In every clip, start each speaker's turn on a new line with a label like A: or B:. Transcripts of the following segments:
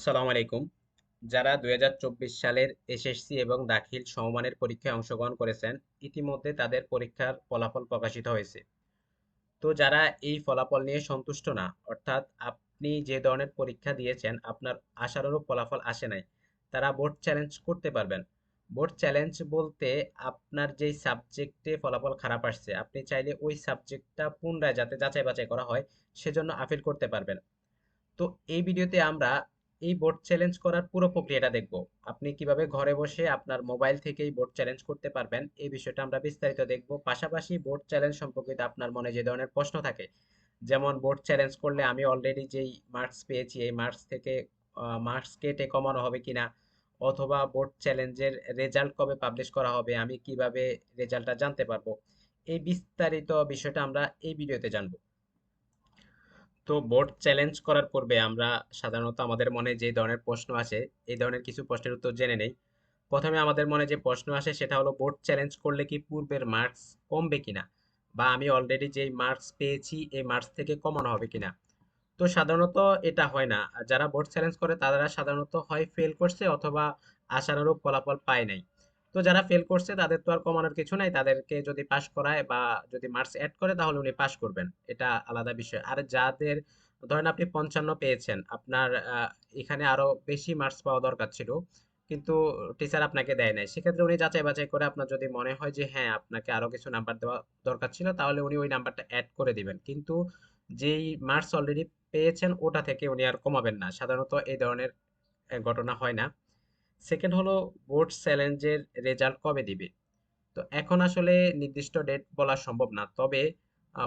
A: আসসালামু আলাইকুম। যারা দুই হাজার চব্বিশ সালের এসএসসি এবং দাখিল সমমানের পরীক্ষায় অংশগ্রহণ করেছেন, ইতিমধ্যে তাদের পরীক্ষার ফলাফল প্রকাশিত হয়েছে। তো যারা এই ফলাফল নিয়ে সন্তুষ্ট না, অর্থাৎ আপনি যে ধরনের পরীক্ষা দিয়েছেন, আপনার আশানুরূপ ফলাফল আসে নাই, তারা বোর্ড চ্যালেঞ্জ করতে পারবেন। বোর্ড চ্যালেঞ্জ বলতে আপনার যেই সাবজেক্টে ফলাফল খারাপ আসছে, আপনি চাইলে ওই সাবজেক্টটা পুনরায় যাতে যাচাই বাছাই করা হয়, সেজন্য আপিল করতে পারবেন। তো এই ভিডিওতে আমরা এই বোর্ড চ্যালেঞ্জ করার পুরো প্রক্রিয়াটা দেখব। আপনি কীভাবে ঘরে বসে আপনার মোবাইল থেকেই বোর্ড চ্যালেঞ্জ করতে পারবেন, এই বিষয়টা আমরা বিস্তারিত দেখব। পাশাপাশি বোর্ড চ্যালেঞ্জ সম্পর্কিত আপনার মনে যে ধরনের প্রশ্ন থাকে, যেমন বোর্ড চ্যালেঞ্জ করলে আমি অলরেডি যেই মার্কস পেয়েছি, এই মার্কস থেকে মার্কস কেটে কমানো হবে কিনা, অথবা বোর্ড চ্যালেঞ্জের রেজাল্ট কবে পাবলিশ করা হবে, আমি কীভাবে রেজাল্টটা জানতে পারব, এই বিস্তারিত বিষয়টা আমরা এই ভিডিওতে জানব। তো বোর্ড চ্যালেঞ্জ করার পূর্বে আমরা সাধারণত আমাদের মনে যে ধরনের প্রশ্ন আসে, এই ধরনের কিছু প্রশ্নের উত্তর জেনে নেই। প্রথমে আমাদের মনে যে প্রশ্ন আসে সেটা হলো বোর্ড চ্যালেঞ্জ করলে কি পূর্বের মার্কস কমবে কিনা? বা আমি অলরেডি যেই মার্কস পেয়েছি, এই মার্কস থেকে কমানো হবে কিনা? তো সাধারণত এটা হয় না। যারা বোর্ড চ্যালেঞ্জ করে তারা সাধারণত হয় ফেল করছে অথবা আশানুরূপ ফলাফল পায় নাই। তো যারা ফেল করছে, তাদের তো আর কমানোর কিছু নাই। তাদেরকে যদি পাস করায় বা যদি মার্কস অ্যাড করে, তাহলে উনি পাস করবেন। এটা আলাদা বিষয়। আর যাদের, ধরেন আপনি পঞ্চান্ন পেয়েছেন, আপনার এখানে আরও বেশি মার্কস পাওয়া দরকার ছিল, কিন্তু টিচার আপনাকে দেয় নাই। সেক্ষেত্রে উনি যাচাই বাছাই করে আপনার যদি মনে হয় যে হ্যাঁ আপনাকে আরও কিছু নাম্বার দেওয়া দরকার ছিল, তাহলে উনি ওই নাম্বারটা অ্যাড করে দিবেন। কিন্তু যেই মার্কস অলরেডি পেয়েছেন, ওটা থেকে উনি আর কমাবেন না। সাধারণত এই ধরনের ঘটনা হয় না। সেকেন্ড হলো বোর্ড চ্যালেঞ্জের রেজাল্ট কবে দিবে? তো এখন আসলে নির্দিষ্ট ডেট বলা সম্ভব না। তবে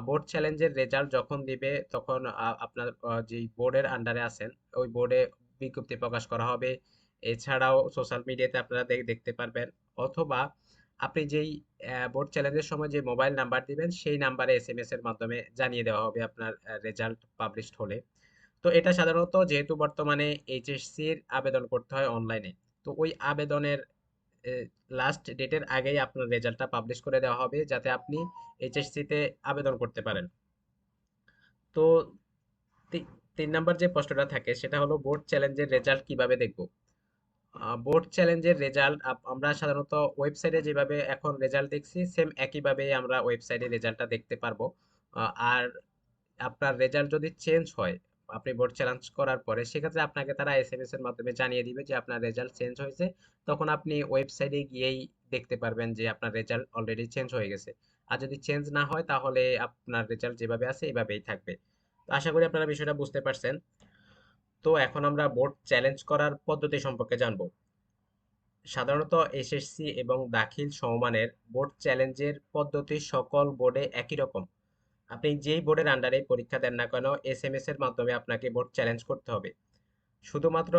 A: বোর্ড চ্যালেঞ্জের রেজাল্ট যখন দিবে, তখন আপনার যেই বোর্ডের আন্ডারে আছেন, ওই বোর্ডে বিজ্ঞপ্তি প্রকাশ করা হবে। এছাড়াও সোশ্যাল মিডিয়াতে আপনারা দেখতে পারবেন। অথবা, আপনি যেই বোর্ড চ্যালেঞ্জের সময় যে মোবাইল নাম্বার দিবেন, সেই নাম্বারে এস এম এস এর মাধ্যমে জানিয়ে দেওয়া হবে আপনার রেজাল্ট পাবলিশড হলে। তো এটা সাধারণত যেহেতু বর্তমানে এইচএসসির আবেদন করতে হয় অনলাইনে তো ওই আবেদনের লাস্ট ডেটের আগেই আপনার রেজাল্টটা পাবলিশ করে দেওয়া হবে যাতে আপনি এইচএসসিতে আবেদন করতে পারেন। তো তিন নাম্বার যে প্রশ্নটা থাকে সেটা হলো বোর্ড চ্যালেঞ্জের রেজাল্ট কীভাবে দেখব? বোর্ড চ্যালেঞ্জের রেজাল্ট আমরা সাধারণত ওয়েবসাইটে যেভাবে এখন রেজাল্ট দেখছি সেম একইভাবে আমরা ওয়েবসাইটে রেজাল্টটা দেখতে পারব। আর আপনার রেজাল্ট যদি চেঞ্জ হয় আপনি বোর্ড চ্যালেঞ্জ করার পরে সেক্ষেত্রে আপনাকে তারা এস এম এস এর মাধ্যমে জানিয়ে দিবে যে আপনার রেজাল্ট চেঞ্জ হয়েছে। তখন আপনি ওয়েবসাইটে গিয়েই দেখতে পারবেন যে আপনার রেজাল্ট অলরেডি চেঞ্জ হয়ে গেছে। আর যদি চেঞ্জ না হয় তাহলে আপনার রেজাল্ট যেভাবে আছে এভাবেই থাকবে। তো আশা করি আপনারা বিষয়টা বুঝতে পারছেন। তো এখন আমরা বোর্ড চ্যালেঞ্জ করার পদ্ধতি সম্পর্কে জানব। সাধারণত এসএসসি এবং দাখিল সমমানের বোর্ড চ্যালেঞ্জের পদ্ধতি সকল বোর্ডে একই রকম। আপনি যেই বোর্ডের আন্ডারে পরীক্ষা দেন না কেন এস এম এস এর মাধ্যমে আপনাকে বোর্ড চ্যালেঞ্জ করতে হবে। শুধুমাত্র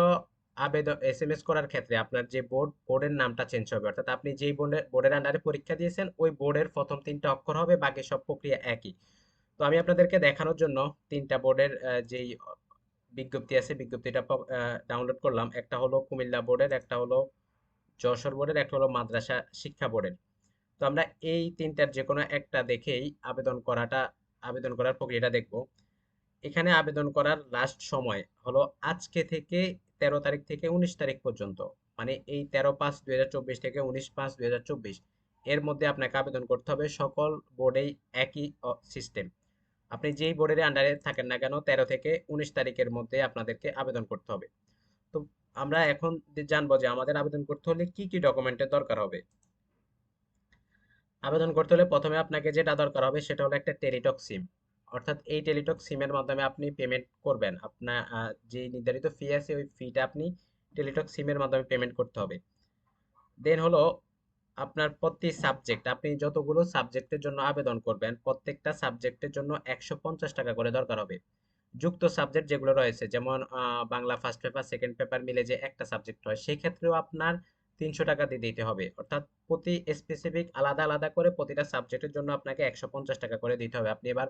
A: আবেদন এস এম এস করার ক্ষেত্রে আপনার যে বোর্ড, বোর্ডের নামটা চেঞ্জ হবে। অর্থাৎ আপনি যেই বোর্ডের বোর্ডের আন্ডারে পরীক্ষা দিয়েছেন, ওই বোর্ডের প্রথম তিনটা অক্ষর হবে, বাকি সব প্রক্রিয়া একই। তো আমি আপনাদেরকে দেখানোর জন্য তিনটা বোর্ডের যেই বিজ্ঞপ্তি আছে, বিজ্ঞপ্তিটা ডাউনলোড করলাম। একটা হলো কুমিল্লা বোর্ডের, একটা হলো যশোর বোর্ডের, একটা হলো মাদ্রাসা শিক্ষা বোর্ডের। তো আমরা এই তিনটার যে কোনো একটা দেখেই আবেদন করাটা আবেদন করার প্রক্রিয়াটা দেখব। এখানে আবেদন করার লাস্ট সময় হলো আজকে থেকে তেরো তারিখ থেকে উনিশ তারিখ পর্যন্ত মানে এই তেরো পাঁচ দুই থেকে উনিশ পাঁচ দুই এর মধ্যে আপনাকে আবেদন করতে হবে সকল বোর্ডেই একই সিস্টেম আপনি যেই বোর্ডের আন্ডারে থাকেন না কেন, তেরো থেকে উনিশ তারিখের মধ্যে আপনাদেরকে আবেদন করতে হবে। তো আমরা এখন জানব যে আমাদের আবেদন করতে হলে কি কি ডকুমেন্টের দরকার হবে? আবেদন করতে হলে প্রথমে আপনাকে যেটা দরকার হবে সেটা হলো একটা টেলিটক সিম। অর্থাৎ এই টেলিটক সিমের মাধ্যমে আপনি পেমেন্ট করবেন। আপনার যে নির্ধারিত ফি আছে ওই ফিটা আপনি টেলিটক সিমের মাধ্যমে পেমেন্ট করতে হবে। দেন হলো আপনার প্রতি সাবজেক্ট আপনি যতগুলো সাবজেক্টের জন্য আবেদন করবেন, প্রত্যেকটা সাবজেক্টের জন্য একশো পঞ্চাশ টাকা করে দরকার হবে। যুক্ত সাবজেক্ট যেগুলো রয়েছে, যেমন Bangla first paper second paper মিলে যে একটা সাবজেক্ট হয় সেই ক্ষেত্রেও আপনার তিনশো টাকা দিয়ে দিতে হবে। অর্থাৎ প্রতি স্পেসিফিক আলাদা আলাদা করে প্রতিটা সাবজেক্টের জন্য আপনাকে একশো পঞ্চাশ টাকা করে দিতে হবে। আপনি এবার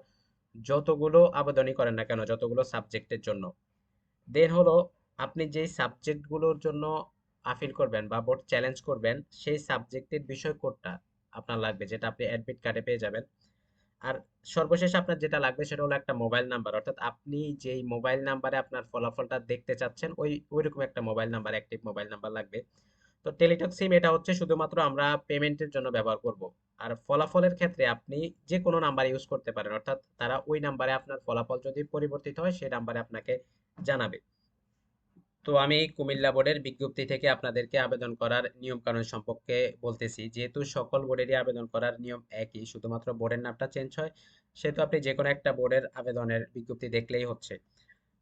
A: যতগুলো আবেদনই করেন না কেন, যতগুলো সাবজেক্টের জন্য। দেন হলো, আপনি যেই সাবজেক্টগুলোর জন্য আপিল করবেন বা বোর্ড চ্যালেঞ্জ করবেন, সেই সাবজেক্টের বিষয় কোডটা আপনার লাগবে, যেটা আপনি অ্যাডমিট কার্ডে পেয়ে যাবেন। আর সর্বশেষ আপনার যেটা লাগবে সেটা হলো একটা মোবাইল নাম্বার অর্থাৎ আপনি যেই মোবাইল নাম্বারে আপনার ফলাফলটা দেখতে চাচ্ছেন, ওই, ওইরকম একটা mobile number active mobile number লাগবে। তো টেলিটক সিম এটা হচ্ছে শুধুমাত্র আমরা পেমেন্টের জন্য ব্যবহার করব। আর ফলাফলের ক্ষেত্রে আপনি যে কোনো নাম্বার ইউজ করতে পারেন, অর্থাৎ তারা ওই নাম্বারে আপনার ফলাফল যদি পরিবর্তিত হয়, সেই নাম্বারে আপনাকে জানাবে। তো আমি কুমিল্লা বোর্ডের বিজ্ঞপ্তি থেকে আপনাদেরকে আবেদন করার নিয়ম কানুন সম্পর্কে বলতেছি। যেহেতু সকল বোর্ডেরই আবেদন করার নিয়ম একই, শুধুমাত্র বোর্ডের নামটা চেঞ্জ হয়, সেহেতু আপনি যে কোনো একটা বোর্ডের আবেদনের বিজ্ঞপ্তি দেখলেই হচ্ছে।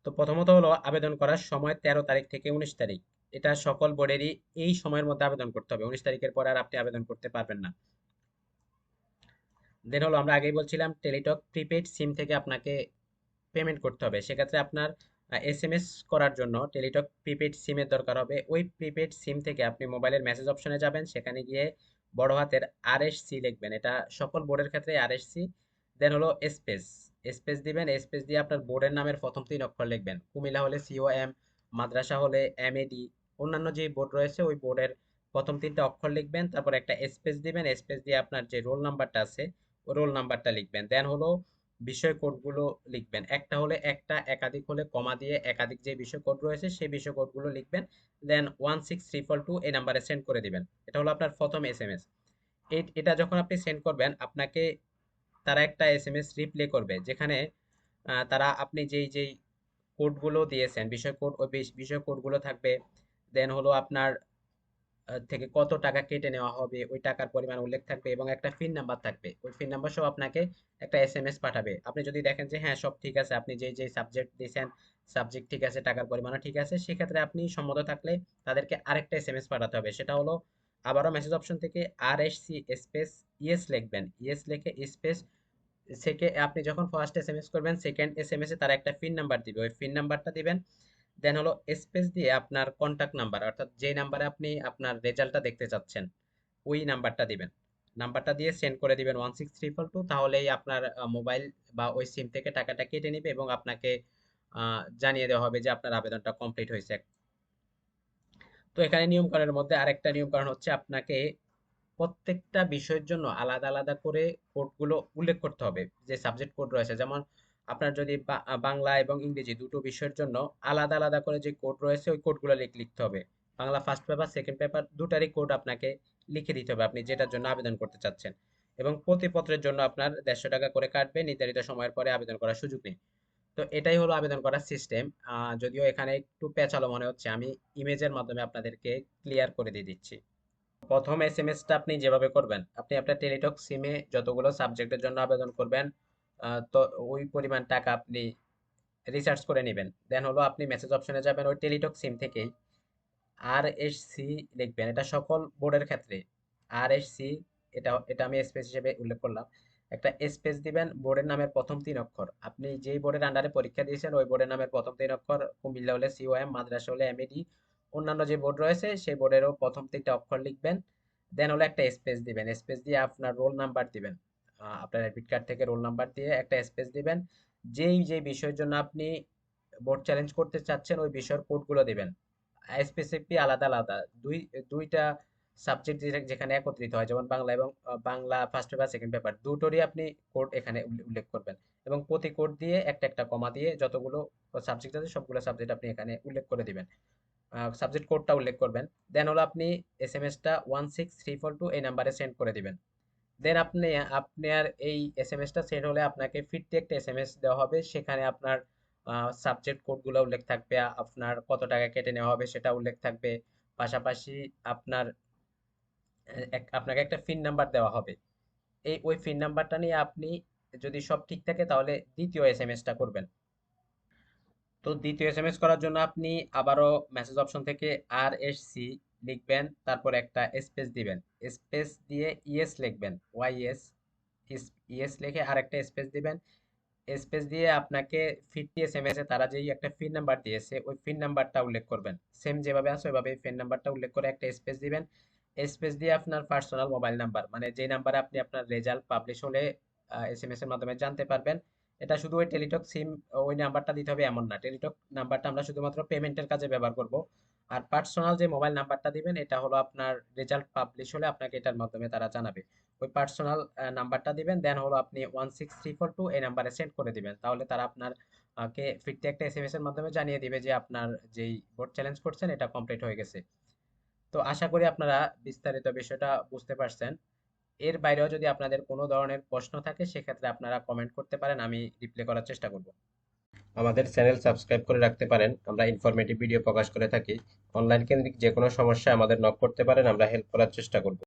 A: তো প্রথমত হলো আবেদন করার সময় তেরো তারিখ থেকে উনিশ তারিখ। এটা সকল বোর্ডেরই এই সময়ের মধ্যে আবেদন করতে হবে। উনিশ তারিখের পর আর আপনি আবেদন করতে পারবেন না। দেন হলো আমরা আগেই বলছিলাম টেলিটক প্রিপেড সিম থেকে আপনাকে পেমেন্ট করতে হবে। সেক্ষেত্রে আপনার এস এম এস করার জন্য টেলিটক প্রিপেড সিমের দরকার হবে। ওই প্রিপেড সিম থেকে আপনি মোবাইলের মেসেজ অপশনে যাবেন। সেখানে গিয়ে বড় হাতের আর এস সি লিখবেন। এটা সকল বোর্ডের ক্ষেত্রে আর এস সি দেন হলো স্পেস স্পেস দিবেন। স্পেস দিয়ে আপনার বোর্ডের নামের প্রথম তিন অক্ষর লিখবেন। কুমিল্লা হলে সিও এম মাদ্রাসা হলে এম এডি অন্যান্য যে বোর্ড রয়েছে, ওই বোর্ডের প্রথম তিনটা অক্ষর লিখবেন, তারপর একটা স্পেস দিবেন স্পেস দিয়ে আপনার যে রোল নাম্বারটা আছে, ওই রোল নাম্বারটা লিখবেন। দেন হলো বিষয় কোডগুলো লিখবেন। একটা হলে একটা, একাধিক হলে কমা দিয়ে একাধিক যে বিষয় কোড রয়েছে, সেই বিষয় কোডগুলো লিখবেন। Then one six triple two এই নাম্বারে সেন্ড করে দিবেন। এটা হলো আপনার প্রথম এস এম এস এটা যখন আপনি সেন্ড করবেন, আপনাকে তারা একটা এস এম এস রিপ্লে করবে, যেখানে তারা আপনি যেই যেই কোডগুলো দিয়েছেন, বিষয় কোড ওই বিষয় কোডগুলো থাকবে দেন হলো আপনার থেকে কত টাকা কেটে নেওয়া হবে, ওই টাকার পরিমাণ উল্লেখ থাকবে এবং একটা ফিন নাম্বার থাকবে। ওই ফিন নাম্বার সহ আপনাকে একটা এস এম এস পাঠাবে। আপনি যদি দেখেন যে হ্যাঁ সব ঠিক আছে, আপনি যে যে সাবজেক্ট দিয়েছেন সাবজেক্ট ঠিক আছে, টাকার পরিমাণও ঠিক আছে, সেক্ষেত্রে আপনি সম্মত থাকলে তাদেরকে আরেকটা এস এম এস পাঠাতে হবে। সেটা হলো আবারও মেসেজ অপশন থেকে R S C space ES লিখবেন। ইএস লিখে স্পেস থেকে আপনি যখন ফার্স্ট এস এম এস করবেন সেকেন্ড এস এম এস তারা একটা ফিন নাম্বার দিবে। ওই ফিন নাম্বারটা দিবেন দেন হলো স্পেস দিয়ে আপনার কন্ট্যাক্ট নাম্বার অর্থাৎ যে নাম্বারে আপনি আপনার রেজাল্টটা দেখতে চাচ্ছেন, ওই নাম্বারটা দিবেন। নাম্বারটা দিয়ে সেন্ড করে দিবেন ওয়ান সিক্স ট্রিপল টু তাহলেই আপনার মোবাইল বা ওই সিম থেকে টাকাটা কেটে নেবে এবং আপনাকে জানিয়ে দেওয়া হবে যে আপনার আবেদনটা কমপ্লিট হয়েছে। তো এখানে নিয়মকানুনের মধ্যে আরেকটা নিয়মকানুন হচ্ছে আপনাকে প্রত্যেকটা বিষয়ের জন্য আলাদা আলাদা করে কোডগুলো উল্লেখ করতে হবে, যে সাবজেক্ট কোড রয়েছে। যেমন আপনার যদি বাংলা এবং ইংরেজি দুটো বিষয়ের জন্য আলাদা আলাদা করে যে কোড রয়েছে, ওই কোডগুলো লিখতে হবে। Bangla first paper second paper দুটারই code আপনাকে লিখে দিতে হবে আপনি যেটার জন্য আবেদন করতে চাচ্ছেন। এবং প্রতি পত্রের জন্য আপনার দেড়শো টাকা করে কাটবে, নির্ধারিত সময়ের পরে আবেদন করার সুযোগ নেই। তো এটাই হলো আবেদন করার সিস্টেম যদিও এখানে একটু পেঁচালো মনে হচ্ছে, আমি ইমেজের মাধ্যমে আপনাদেরকে ক্লিয়ার করে দিয়ে দিচ্ছি। প্রথম এস এম এসটা আপনি যেভাবে করবেন, আপনি আপনার টেলিটক সিমে যতগুলো সাবজেক্টের জন্য আবেদন করবেন তো ওই পরিমাণ টাকা আপনি রিচার্জ করে নেবেন। দেন হলো আপনি মেসেজ অপশনে যাবেন ওই টেলিটক সিম থেকেই। আর এস সি লিখবেন, এটা সকল বোর্ডের ক্ষেত্রে। আর এস সি এটা এটা আমি স্পেস হিসেবে উল্লেখ করলাম। একটা স্পেস দিবেন বোর্ডের নামের প্রথম তিন অক্ষর। আপনি যেই বোর্ডের আন্ডারে পরীক্ষা দিয়েছেন, ওই বোর্ডের নামের প্রথম তিন অক্ষর কুমিল্লা হলে সিওএম মাদ্রাসা হলে এমএডি অন্যান্য যে বোর্ড রয়েছে, সেই বোর্ডেরও প্রথম তিনটা অক্ষর লিখবেন। দেন হলো একটা স্পেস দিবেন। স্পেস দিয়ে আপনার রোল নাম্বার দিবেন। আপনার অ্যাডমিট কার্ড থেকে রোল নাম্বার দিয়ে একটা স্পেস দিবেন। যেই যে বিষয়ের জন্য আপনি বোর্ড চ্যালেঞ্জ করতে চাচ্ছেন, ওই বিষয়ের কোডগুলো দিবেন। স্পেসিফিক আলাদা আলাদা। দুই, দুইটা সাবজেক্ট যেখানে একত্রিত হয়, যেমন বাংলা এবং Bangla first paper second paper দুটোরই আপনি কোড এখানে উল্লেখ করবেন। এবং প্রতি কোড দিয়ে একটা একটা কমা দিয়ে যতগুলো সাবজেক্ট আছে, সবগুলো সাবজেক্ট আপনি এখানে উল্লেখ করে দিবেন। সাবজেক্ট কোডটা উল্লেখ করবেন। দেন হলো আপনি S M এসটা one six three four two এই নাম্বারে সেন্ড করে দিবেন। দেন আপনি আপনার এই এস এম এসটা সেট হলে আপনাকে ফিরতে একটা এস এম এস দেওয়া হবে। সেখানে আপনার সাবজেক্ট কোডগুলো উল্লেখ থাকবে, আপনার কত টাকা কেটে নেওয়া হবে সেটা উল্লেখ থাকবে। পাশাপাশি আপনার আপনাকে একটা ফিন নাম্বার দেওয়া হবে। এই, ওই ফিন নাম্বারটা নিয়ে আপনি যদি সব ঠিক থাকে তাহলে দ্বিতীয় এস এম এসটা করবেন। তো দ্বিতীয় এস এম এস করার জন্য আপনি আবারও মেসেজ অপশন থেকে আর এস সি লিখবেন, তারপর একটা স্পেস দিবেন। স্পেস দিয়ে ইএস লিখবেন ওয়াই এস ইএস লিখে আর একটা স্পেস দিবেন। স্পেস দিয়ে আপনাকে ফিফটি এস এম এস এ তারা যেই একটা ফিন নাম্বার দিয়েছে, ওই ফিন নাম্বারটা উল্লেখ করবেন। সেম যেভাবে আছে ওইভাবে ফিন নাম্বারটা উল্লেখ করে একটা স্পেস দিবেন। স্পেস দিয়ে আপনার পার্সোনাল মোবাইল নাম্বার মানে যে নাম্বারে আপনি আপনার রেজাল্ট পাবলিশ হলে এস এম এস এর মাধ্যমে জানতে পারবেন। এটা শুধু ওই টেলিটক সিম ওই নাম্বারটা দিতে হবে এমন না। টেলিটক নাম্বারটা আমরা শুধুমাত্র পেমেন্টের কাজে ব্যবহার করব। আর পার্সোনাল যে মোবাইল নাম্বারটা দিবেন, এটা হলো আপনার রেজাল্ট পাবলিশ হলে আপনাকে এটার মাধ্যমে তারা জানাবে। ওই পার্সোনাল নাম্বারটা দিবেন দেন হলো আপনি one six three four two এই নাম্বারে সেন্ড করে দিবেন। তাহলে তারা আপনার কে ফিরতে একটা এসএমএস এর মাধ্যমে জানিয়ে দিবে যে আপনার যেই বোর্ড চ্যালেঞ্জ করছেন, এটা কমপ্লিট হয়ে গেছে। তো আশা করি আপনারা বিস্তারিত বিষয়টা বুঝতে পারছেন। এর বাইরেও যদি আপনাদের কোনো ধরনের প্রশ্ন থাকে, সেক্ষেত্রে আপনারা কমেন্ট করতে পারেন, আমি রিপ্লাই করার চেষ্টা করব। আমাদের চ্যানেল সাবস্ক্রাইব করে রাখতে পারেন। আমরা ইনফরমেটিভ ভিডিও প্রকাশ করে থাকি। অনলাইন কেন্দ্রিক যে কোনো সমস্যা আমাদের নক করতে পারেন। আমরা হেল্প করার চেষ্টা করব।